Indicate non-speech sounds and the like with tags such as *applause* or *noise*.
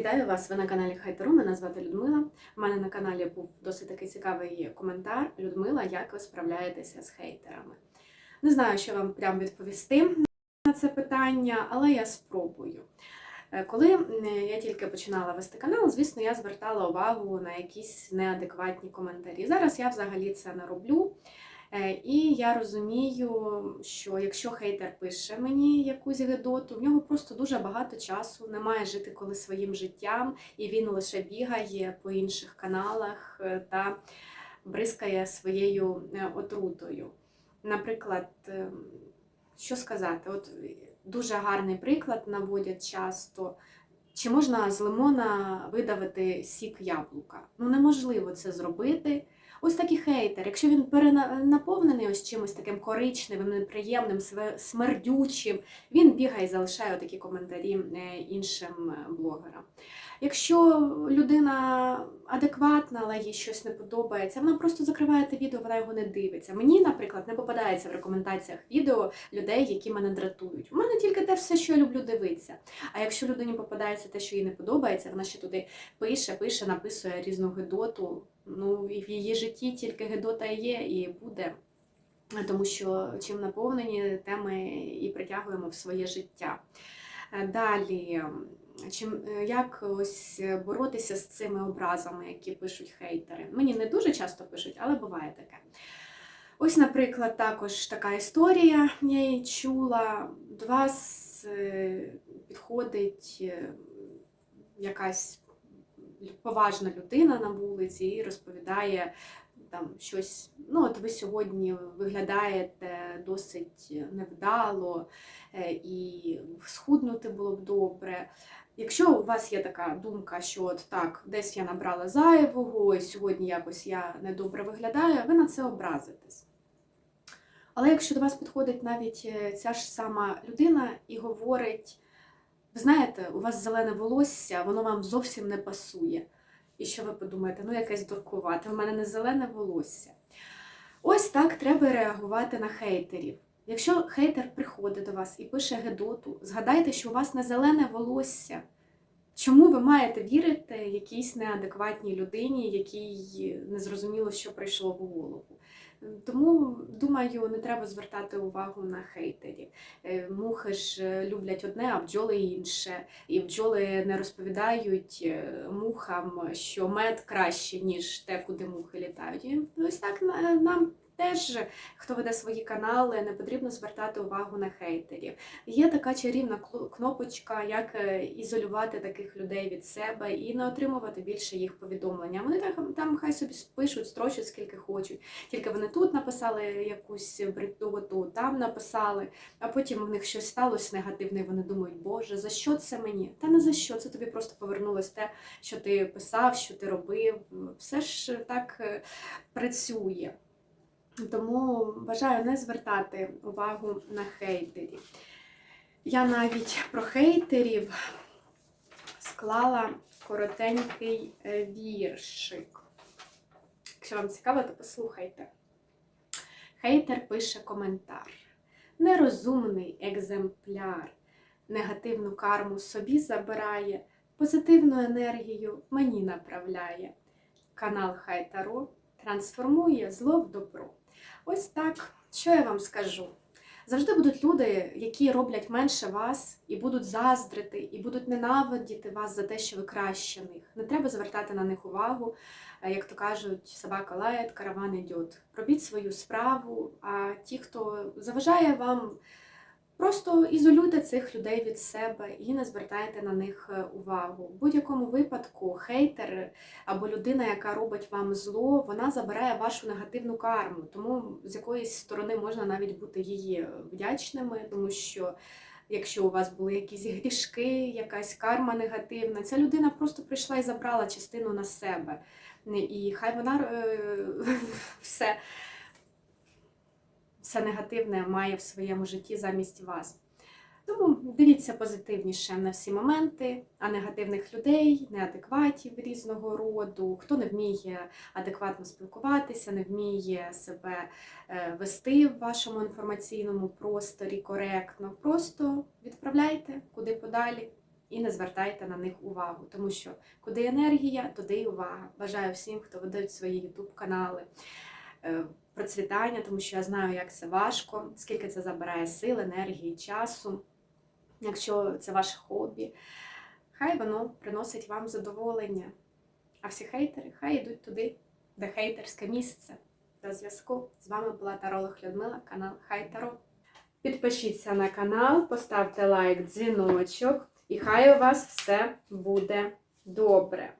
Вітаю вас! Ви на каналі Хайтеру. Мене звати Людмила. У мене на каналі був досить такий цікавий коментар. Людмила, як ви справляєтеся з хейтерами? Не знаю, що вам прям відповісти на це питання, але я спробую. Е, Коли я тільки починала вести канал, звісно, я звертала увагу на якісь неадекватні коментарі. Зараз я взагалі це не роблю. Е, І я розумію, що якщо хейтер пише мені якусь гидоту, в нього просто дуже багато часу, немає жити коли своїм життям, і він лише бігає по інших каналах е, та бризкає своєю е, отрутою. Наприклад, що сказати, от дуже гарний приклад наводять часто. Чи можна з лимона видавити сік яблука? Ну неможливо це зробити. Ось такий хейтер, якщо він перенаповнений ось чимось таким коричневим, неприємним, смердючим, він бігає і залишає такі коментарі е, іншим е, блогерам. Якщо людина адекватна, але їй щось не подобається, вона просто закриває те відео, вона його не дивиться. Мені, наприклад, не попадається в рекомендаціях відео людей, які мене дратують. У мене тільки те все, що я люблю дивитися. А якщо людині попадається те, що їй не подобається, вона ще туди пише, пише, написує різну гидоту. Ну і в її житті тільки гидота і є і буде. Тому що чим наповнені теми і притягуємо в своє життя. Е, Далі, чим е, як ось боротися з цими образами, які пишуть хейтери? Мені не дуже часто пишуть, але буває таке. Ось, наприклад, також така історія, я її чула. До вас е, підходить якась поважна людина на вулиці і розповідає там щось. Ну, от ви сьогодні виглядаєте досить невдало, е, і схуднути було б добре. Якщо у вас є така думка, що от так, десь я набрала зайвого, і сьогодні якось я недобре виглядаю, ви на це образитесь. Але якщо до вас підходить навіть е, ця ж сама людина і говорить, ви знаєте, у вас зелене волосся, воно вам зовсім не пасує. І що ви подумаєте, ну якесь дуркувате, в мене не зелене волосся. Ось так треба реагувати на хейтерів. Якщо хейтер приходить до вас і пише гедоту, згадайте, що у вас не зелене волосся. Чому ви маєте вірити якійсь неадекватній людині, якій незрозуміло, що прийшло в голову? Тому, думаю, не треба звертати увагу на хейтерів. Е, Мухи ж е, люблять одне, а бджоли інше. І бджоли не розповідають е, мухам, що мед краще, ніж те, куди мухи літають. І ось так на- нам теж, хто веде свої канали, не потрібно звертати увагу на хейтерів. Є така чарівна кнопочка, як е, ізолювати таких людей від себе і не отримувати більше їх повідомлення. Вони так там хай собі пишуть, строчать скільки хочуть. Тільки вони тут написали якусь бредоту, там написали, а потім в них щось сталося негативне, і вони думають, Боже, за що це мені? Та не за що, це тобі просто повернулось те, що ти писав, що ти робив. Все ж так е, працює. Тому бажаю не звертати увагу на хейтерів. Я навіть про хейтерів склала коротенький е, віршик. Якщо вам цікаво, то послухайте. Хейтер пише коментар. Нерозумний екземпляр. Негативну карму собі забирає, позитивну енергію мені направляє. Канал Хайтаро трансформує зло в добро. Ось так, що я вам скажу. Завжди будуть люди, які роблять менше вас, і будуть заздрити, і будуть ненавидіти вас за те, що ви краще них. Не треба звертати на них увагу. Е, Як то кажуть, собака лає, караван йде. Робіть свою справу, а ті, хто заважає вам, просто ізолюйте цих людей від себе і не звертайте на них е, увагу. В будь-якому випадку хейтер або людина, яка робить вам зло, вона забирає вашу негативну карму. Тому з якоїсь сторони можна навіть бути її вдячними, тому що. Якщо у вас були якісь грішки, якась карма негативна, ця людина просто прийшла і забрала частину на себе. І хай вона е, *laughs* все, все негативне має в своєму житті замість вас. Тому дивіться позитивніше на всі моменти, а негативних людей, неадекватів різного роду, хто не вміє адекватно спілкуватися, не вміє себе е, вести в вашому інформаційному просторі коректно. Просто відправляйте куди подалі. і не звертайте на них увагу, тому що куди енергія, туди й увага. Бажаю всім, хто ведуть свої ютуб канали. е, Процвітання, тому що я знаю, як це важко, скільки це забирає сил, енергії, часу. Якщо це ваше хобі, хай воно приносить вам задоволення. А всі хейтери хай йдуть туди, де хейтерське місце. До зв'язку. З вами була Таролог Людмила, канал Хай Таро. Підпишіться на канал, поставте лайк, дзвіночок, і хай у вас все буде добре.